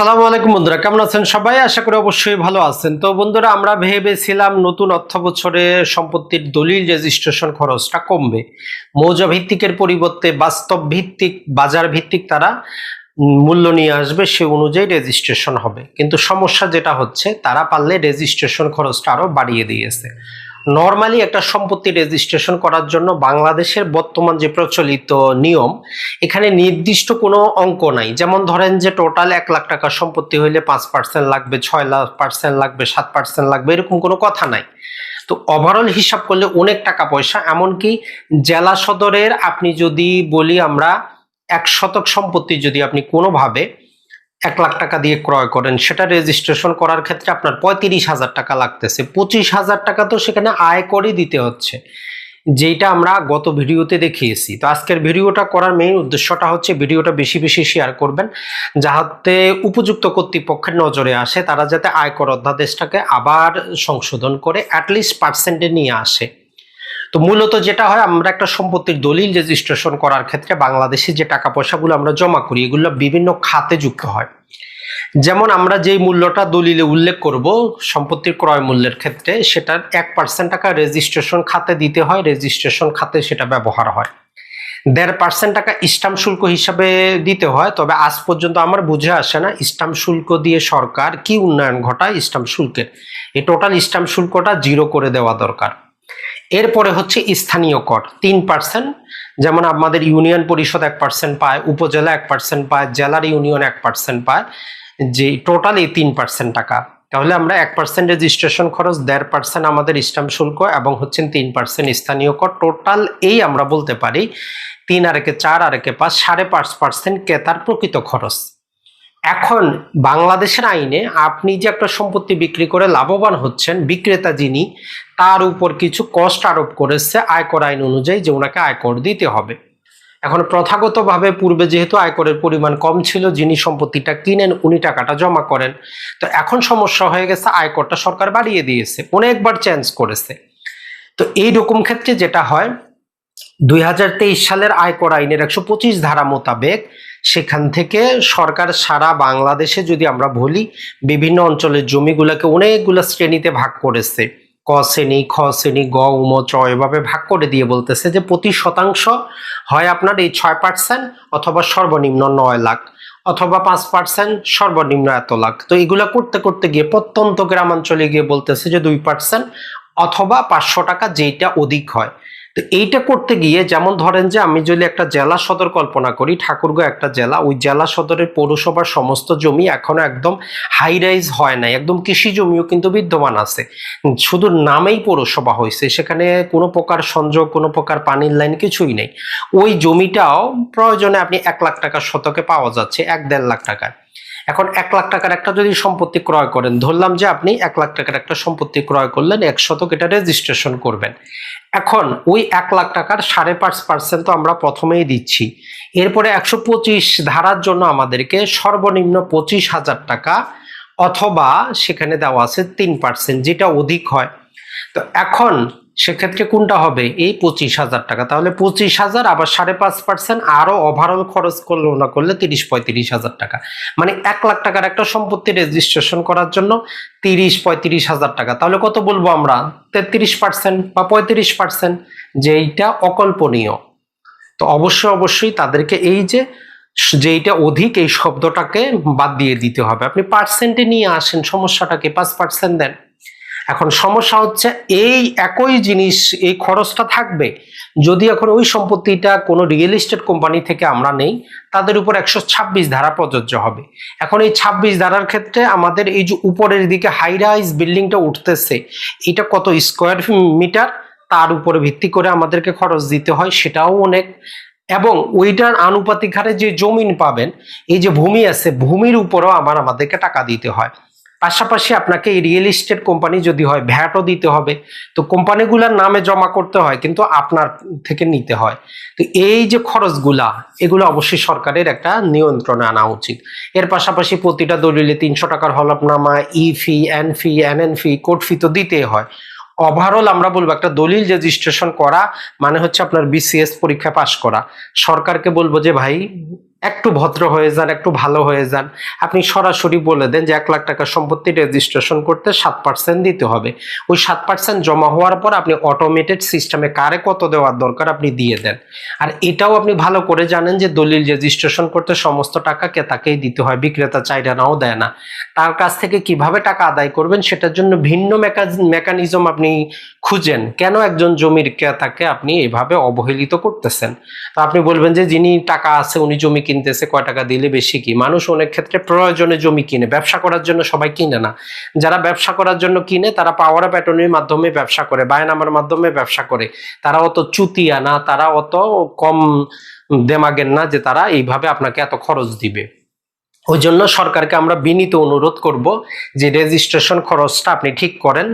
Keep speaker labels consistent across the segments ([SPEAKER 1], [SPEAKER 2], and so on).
[SPEAKER 1] আসসালামু আলাইকুম বন্ধুরা, কেমন আছেন সবাই? আশা করি অবশ্যই ভালো আছেন। তো বন্ধুরা, আমরা ভেবেছিলাম নতুন অর্থ বছরে সম্পত্তির দলিল রেজিস্ট্রেশন খরচটা কমবে। মৌজা ভিত্তিকের পরিবর্তে বাস্তব ভিত্তিক, বাজার ভিত্তিক তারা মূল্য নিয়ে আসবে, সে অনুযায়ী রেজিস্ট্রেশন হবে। কিন্তু সমস্যা যেটা হচ্ছে, তারা পারলে রেজিস্ট্রেশন খরচটা আরও বাড়িয়ে দিয়েছে। নর্মালি একটা সম্পত্তি রেজিস্ট্রেশন করার জন্য বাংলাদেশের বর্তমান যে প্রচলিত নিয়ম, এখানে নির্দিষ্ট কোনো অঙ্ক নাই। যেমন ধরেন যে টোটাল এক লাখ টাকা সম্পত্তি হইলে পাঁচ পার্সেন্ট লাগবে, ছয় লাখ পার্সেন্ট লাগবে, সাত পার্সেন্ট লাগবে, এরকম কোনো কথা নাই। তো ওভারঅল হিসাব করলে অনেক টাকা পয়সা, এমনকি জেলা সদরের আপনি যদি বলি আমরা এক শতক সম্পত্তি যদি আপনি কোনোভাবে এক লাখ টাকা দিয়ে ক্রয় করেন, সেটা রেজিস্ট্রেশন করার ক্ষেত্রে আপনার পঁয়ত্রিশ হাজার টাকা লাগতেছে। পঁচিশ হাজার টাকা তো সেখানে আয় করে দিতে হচ্ছে যেটা আমরা গত ভিডিওতে দেখিয়েছি। তো আজকের ভিডিওটা করার মেইন উদ্দেশ্যটা হচ্ছে ভিডিওটা বেশি বেশি শেয়ার করবেন, যাহাতে উপযুক্ত কর্তৃপক্ষের নজরে আসে, তারা যাতে আয়কর অধ্যাদেশটাকে আবার সংশোধন করে অ্যাটলিস্ট পার্সেন্টে নিয়ে আসে। তো মূলত যেটা হয়, আমরা একটা সম্পত্তির দলিল রেজিস্ট্রেশন করার ক্ষেত্রে বাংলাদেশে যে টাকা পয়সাগুলো আমরা জমা করি, এগুলো বিভিন্ন খাতে যুক্ত হয়। যেমন আমরা যেই মূল্যটা দলিলে উল্লেখ করব, সম্পত্তির ক্রয় মূল্যের ক্ষেত্রে সেটার এক পার্সেন্ট টাকা রেজিস্ট্রেশন খাতে দিতে হয় রেজিস্ট্রেশন খাতে সেটা ব্যবহার হয়। দেড় পার্সেন্ট টাকা স্টাম্প শুল্ক হিসাবে দিতে হয়, তবে আজ পর্যন্ত আমার বুঝে আসে না, স্টাম্প শুল্ক দিয়ে সরকার কি উন্নয়ন ঘটায় স্টাম্প শুল্কের। এই টোটাল স্টাম্প শুল্কটা জিরো করে দেওয়া দরকার। এরপরে হচ্ছে স্থানীয় কর, তিন পার্সেন্ট যেমন আমাদের ইউনিয়ন পরিষদ এক পার্সেন্ট পায়, উপজেলা এক পার্সেন্ট পায়, জেলার ইউনিয়ন এক পার্সেন্ট পায়, যে টোটাল এই তিন পার্সেন্ট টাকা। তাহলে আমরা এক পার্সেন্ট রেজিস্ট্রেশন খরচ, দেড় পার্সেন্ট আমাদের স্টাম্প শুল্ক এবং হচ্ছেন তিন পার্সেন্ট স্থানীয় কর। টোটাল এই আমরা বলতে পারি তিন আর একে চার আর একে পাঁচ, সাড়ে পাঁচ পার্সেন্ট ক্রেতার প্রকৃত খরচ। এখন বাংলাদেশের আইনে আপনি যে একটা সম্পত্তি বিক্রি করে লাভবান হচ্ছেন, বিক্রেতা যিনি তার উপর কিছু কষ্ট আরোপ করেছে আয়কর আইন অনুযায়ী যে ওনাকে আয়কর দিতে হবে। এখন প্রথাগতভাবে পূর্বে যেহেতু আয়করের পরিমাণ কম ছিল, যিনি সম্পত্তিটা কিনেন উনি টাকাটা জমা করেন। তো এখন সমস্যা হয়ে গেছে, আয়করটা সরকার বাড়িয়ে দিয়েছে, অনেকবার চেঞ্জ করেছে। তো এই রকম ক্ষেত্রে যেটা হয়, দুই হাজার তেইশ সালের আয়কর আইনের একশো পঁচিশ ধারা মোতাবেক সেখান থেকে সরকার সারা বাংলাদেশে যদি আমরা বলি, বিভিন্ন অঞ্চলের জমিগুলোকে অনেকগুলো শ্রেণীতে ভাগ করেছে। ক শ্রেণি, খ শ্রেণি, গ, উম, চ এভাবে ভাগ করে দিয়ে বলতেছে যে প্রতি শতাংশ হয় আপনার এই ছয় পার্সেন্ট অথবা সর্বনিম্ন নয় লাখ অথবা পাঁচ পার্সেন্ট সর্বনিম্ন এত লাখ। তো এগুলো করতে করতে গিয়ে প্রত্যন্ত গ্রামাঞ্চলে গিয়ে বলতেছে যে দুই পার্সেন্ট অথবা পাঁচশো টাকা যেইটা অধিক হয়। তো এইটা করতে গিয়ে যেমন ধরেন যে আমি যদি একটা জেলা সদর কল্পনা করি, ঠাকুরগাঁও একটা জেলা, ওই জেলা সদরের পৌরসভার সমস্ত জমি এখনও একদম হাই রাইজ হয় নাই, একদম কৃষি জমিও কিন্তু বিদ্যমান আছে। শুধু নামেই পৌরসভা হয়েছে, সেখানে কোনো প্রকার সংযোগ, কোনো প্রকার পানির লাইন কিছুই নেই। ওই জমিটাও প্রয়োজনে আপনি এক লাখ টাকা শতকে পাওয়া যাচ্ছে, এক দেড় লাখ টাকায়। এখন এক লাখ টাকার একটা যদি সম্পত্তি ক্রয় করেন, ধরলাম যে আপনি এক লাখ টাকার একটা সম্পত্তি ক্রয় করলেন, এক শতক এটা রেজিস্ট্রেশন করবেন। এখন ওই এক লাখ টাকার সাড়ে পাঁচ পার্সেন্ট তো আমরা প্রথমেই দিচ্ছি। এরপরে একশো পঁচিশ ধারার জন্য আমাদেরকে সর্বনিম্ন পঁচিশ হাজার টাকা অথবা সেখানে দেওয়া আছে তিন পার্সেন্ট যেটা অধিক হয়। তো এখন সেক্ষেত্রে কোনটা হবে? এই পঁচিশ হাজার টাকা। তাহলে পঁচিশ হাজার, আবার সাড়ে পাঁচ পার্সেন্ট আরও ওভারঅল খরচ করল না করলে তিরিশ, পঁয়ত্রিশ হাজার টাকা। মানে এক লাখ টাকার একটা সম্পত্তি রেজিস্ট্রেশন করার জন্য তিরিশ, পঁয়ত্রিশ হাজার টাকা। তাহলে কত বলব আমরা? তেত্রিশ পার্সেন্ট বা পঁয়ত্রিশ পার্সেন্ট যেইটা অকল্পনীয়। তো অবশ্যই অবশ্যই তাদেরকে এই যে যেইটা অধিক, এই শব্দটাকে বাদ দিয়ে দিতে হবে। আপনি পার্সেন্টে নিয়ে আসেন, সমস্যাটাকে পাঁচ পার্সেন্ট দেন। এখন সমস্যা হচ্ছে এই একই জিনিস, এই খরচটা থাকবে। যদি এখন ওই সম্পত্তিটা কোনো রিয়েল এস্টেট কোম্পানি থেকে আমরা নেই, তাদের উপর একশো ছাব্বিশ ধারা প্রযোজ্য হবে। এখন এই ছাব্বিশ ধারার ক্ষেত্রে আমাদের এই যে উপরের দিকে হাই রাইজ বিল্ডিংটা উঠতেছে, এটা কত স্কোয়ার মিটার তার উপরে ভিত্তি করে আমাদেরকে খরচ দিতে হয়, সেটাও অনেক। এবং ওইটার আনুপাতিক হারে যে জমিন পাবেন, এই যে ভূমি আছে, ভূমির উপরও আমার আমাদেরকে টাকা দিতে হয়। পাশাপাশি আপনাকে এই রিয়েল এস্টেট কোম্পানি যদি হয় ভ্যাটও দিতে হবে। তো কোম্পানিগুলোর নামে জমা করতে হয়, কিন্তু আপনার থেকে নিতে হয়। তো এই যে খরচগুলা, এগুলো অবশ্যই সরকারের একটা নিয়ন্ত্রণে আনা উচিত। এর পাশাপাশি প্রতিটা দলিলে তিনশো টাকার হলফনামা ই ফি এন ফি এন এন ফি কোর্ট ফি তো দিতেই হয়। ওভারঅল আমরা বলব, একটা দলিল রেজিস্ট্রেশন করা মানে হচ্ছে আপনার বিসিএস পরীক্ষা পাশ করা। সরকারকে বলব যে, ভাই একটু ভদ্র হয়ে যান, একটু ভালো হয়ে যান। আপনি সরাসরি বলে দেন যে এক লাখ টাকা সম্পত্তি রেজিস্ট্রেশন করতে সাত পার্সেন্ট দিতে হবে। ওই সাত পার্সেন্ট জমা হওয়ার পর আপনি অটোমেটেড সিস্টেমে কারে কত দেওয়ার দরকার আপনি দিয়ে দেন। আর এটাও আপনি ভালো করে জানেন যে দলিল রেজিস্ট্রেশন করতে সমস্ত টাকা ক্রেতাকেই দিতে হয়, বিক্রেতা চাইটা নাও দেয় না। তার কাছ থেকে কীভাবে টাকা আদায় করবেন সেটার জন্য ভিন্ন মেকানিজম আপনি খুঁজেন। কেন একজন জমির ক্রেতাকে আপনি এভাবে অবহেলিত করতেছেন? তো আপনি বলবেন যে যিনি টাকা আছে উনি জমি কিনতেছে, কয় টাকা দিলে বেশি কি? মানুষ অনেক ক্ষেত্রে প্রয়োজনে জমি কিনে, ব্যবসা করার জন্য সবাই কিনে না। যারা ব্যবসা করার জন্য কিনে, তারা পাওয়ার প্যাটর্নের মাধ্যমে ব্যবসা করে বায়নামার মাধ্যমে ব্যবসা করে। তারা অত চুতিয়া না, তারা অত কম দেমাগের না যে তারা এইভাবে আপনাকে এত খরচ দিবে। ওই জন্য সরকারকে আমরা বিনীত অনুরোধ করব যে রেজিস্ট্রেশন খরচটা আপনি ঠিক করেন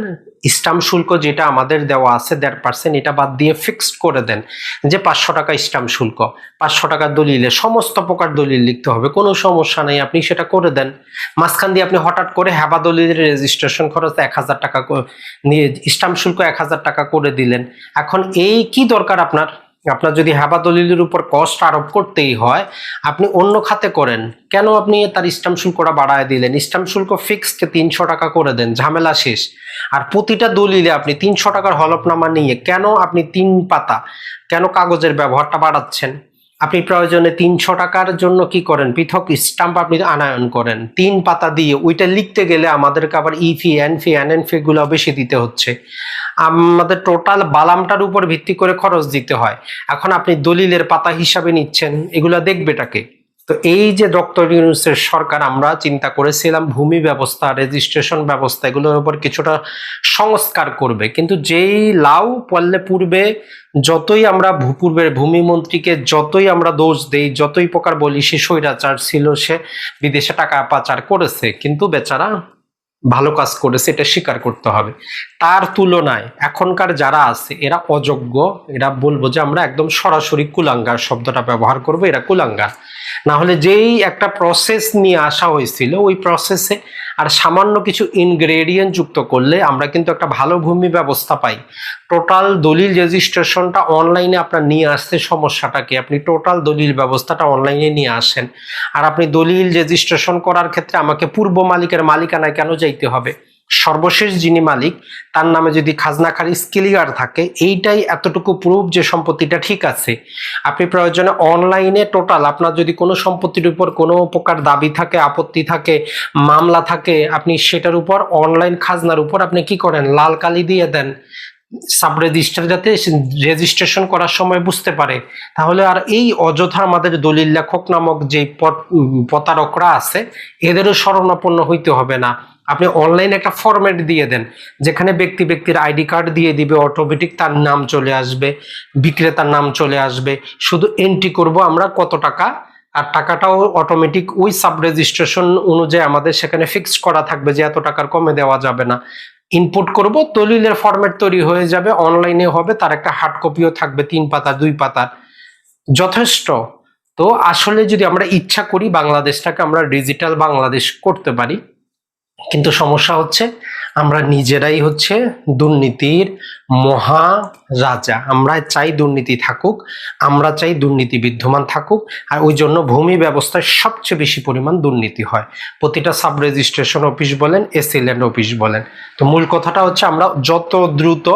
[SPEAKER 1] স্টাম্প শুল্ক যেটা আমাদের দেওয়া আছে, দেড় পার্সেন্ট এটা বাদ দিয়ে ফিক্সড করে দেন যে পাঁচশো টাকা স্টাম্প শুল্ক। পাঁচশো টাকার দলিলে সমস্ত প্রকার দলিল লিখতে হবে, কোনো সমস্যা নেই, আপনি সেটা করে দেন। মাঝখান দিয়ে আপনি হঠাৎ করে হ্যাবা দলিলের রেজিস্ট্রেশন খরচ এক হাজার টাকা নিয়ে স্টাম্প শুল্ক এক হাজার টাকা করে দিলেন। এখন এই কি দরকার আপনার? আপনার যদি হাবা দলিলের উপর কস্ট আরোপ করতেই হয়, আপনি অন্য খাতে করেন। কেন আপনি তার স্ট্যাম্প শুল্কটা বাড়ায় দিলেন? স্ট্যাম্প শুল্ক ফিক্সড তিনশো টাকা করে দেন, ঝামেলা শেষ। আর প্রতিটা দলিলে আপনি তিনশো টাকার হলফনামা নিয়ে কেন আপনি তিন পাতা, কেন কাগজের ব্যবহারটা বাড়াচ্ছেন? আপনি প্রয়োজনে তিনশো টাকার জন্য কি করেন? পৃথক স্টাম্প আপনি আনায়ন করেন। তিন পাতা দিয়ে, ওইটা লিখতে গেলে আমাদেরকে আবার ই ফি এন ফি এন এন ফি গুলো বেশি দিতে হচ্ছে। আমাদের টোটাল বালামটার উপর ভিত্তি করে খরচ দিতে হয়। এখন আপনি দলিলের পাতা হিসাবে নিচ্ছেন, এগুলো দেখবে দেখবেটাকে। তো এই যে ডক্টর ইউনুসের সরকার, আমরা চিন্তা করেছিলাম ভূমি ব্যবস্থা রেজিস্ট্রেশন ব্যবস্থা, এগুলোর উপর কিছুটা সংস্কার করবে। কিন্তু যেই লাউ পড়লে পূর্বে যতই আমরা পূর্বের ভূমি মন্ত্রীকে যতই আমরা দোষ দেই, যতই প্রকার বলি সে স্বৈরাচার ছিল সে বিদেশে টাকা পাচার করেছে, কিন্তু বেচারা ভালো কাজ করেছে, এটা স্বীকার করতে হবে। তার তুলনায় এখনকার যারা আছে, এরা অযোগ্য। এরা বলব যে আমরা একদম সরাসরি কুলাঙ্গার শব্দটা ব্যবহার করব, এরা কুলাঙ্গার। না হলে যেই একটা প্রসেস নিয়ে আসা হয়েছিল, ওই প্রসেসে আর সামান্য কিছু ইনগ্রেডিয়েন্ট যুক্ত করলে আমরা কিন্তু একটা ভালো ভূমি ব্যবস্থা পাই। টোটাল দলিল রেজিস্ট্রেশনটা অনলাইনে আপনার নিয়ে আসতে সমস্যাটাকে আপনি টোটাল দলিল ব্যবস্থাটা অনলাইনে নিয়ে আসেন। আর আপনি দলিল রেজিস্ট্রেশন করার ক্ষেত্রে আমাকে পূর্ব মালিকের মালিকানায় কেন যাইতে হবে? সর্বশেষ যিনি মালিক, তার নামে যদি খাজনা খারিজ ক্লিয়ার থাকে, এইটাই এতটুকু প্রুফ যে সম্পত্তিটা ঠিক আছে। আপনি প্রয়োজনে অনলাইনে টোটাল আপনার যদি কোনো সম্পত্তির উপর কোনো প্রকার দাবি থাকে, আপত্তি থাকে, মামলা থাকে, আপনি সেটার উপর অনলাইন খাজনার উপর আপনি কি করেন? লাল কালি দিয়ে দেন। সাব রেজিস্টার যাতে রেজিস্ট্রেশন করার সময় বুঝতে পারে। তাহলে আর এই অযথা আমাদের দলিল লেখক নামক যে প্রতারকরা আছে, এদেরও শরণাপন্ন হইতে হবে না। আপনি অনলাইন একটা ফরম্যাট দিয়ে দেন, যেখানে ব্যক্তি ব্যক্তির আইডি কার্ড দিয়ে দিবে অটোমেটিক তার নাম চলে আসবে, বিক্রেতার নাম চলে আসবে। শুধু এন্ট্রি করব আমরা কত টাকা, আর টাকাটাও অটোমেটিক ওই সাব রেজিস্ট্রেশন অনুযায়ী আমাদের সেখানে ফিক্সড করা থাকবে যে এত টাকার কমে দেওয়া যাবে না। ইনপুট করব, দলিলের ফরম্যাট তৈরি হয়ে যাবে অনলাইনে হবে, তার একটা হার্ড কপিও থাকবে, তিন পাতা, দুই পাতার যথেষ্ট। তো আসলে যদি আমরা ইচ্ছা করি বাংলাদেশটাকে আমরা ডিজিটাল বাংলাদেশ করতে পারি কিন্তু সমস্যা হচ্ছে আমরা নিজেরাই হচ্ছে দুর্নীতির মহা রাজা। আমরা চাই দুর্নীতি থাকুক, আমরা চাই দুর্নীতি বিদ্যমান থাকুক, আর ওই জন্য ভূমি ব্যবস্থায় সবচেয়ে বেশি পরিমাণ দুর্নীতি হয়। প্রতিটা সাব রেজিস্ট্রেশন অফিস বলেন এসিল্যান্ড অফিস বলেন। তো মূল কথাটা হচ্ছে আমরা যত দ্রুত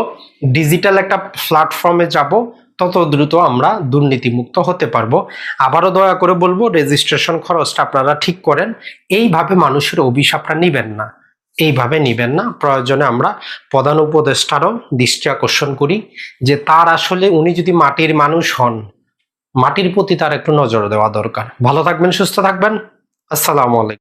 [SPEAKER 1] ডিজিটাল একটা প্ল্যাটফর্মে যাব তত দ্রুত আমরা দুর্নীতিমুক্ত হতে পারব। আবারও দয়া করে বলব রেজিস্ট্রেশন খরচটা আপনারা ঠিক করেন। এইভাবে মানুষের অভিশাপটা নিবেন না। এইভাবে নিবেন না। প্রয়োজনে আমরা প্রধান উপদেষ্টারও দৃষ্টি আকর্ষণ করি যে তার আসলে উনি যদি মাটির মানুষ হন, মাটির প্রতি তার একটু নজর দেওয়া দরকার। ভালো থাকবেন, সুস্থ থাকবেন। আসসালামু আলাইকুম।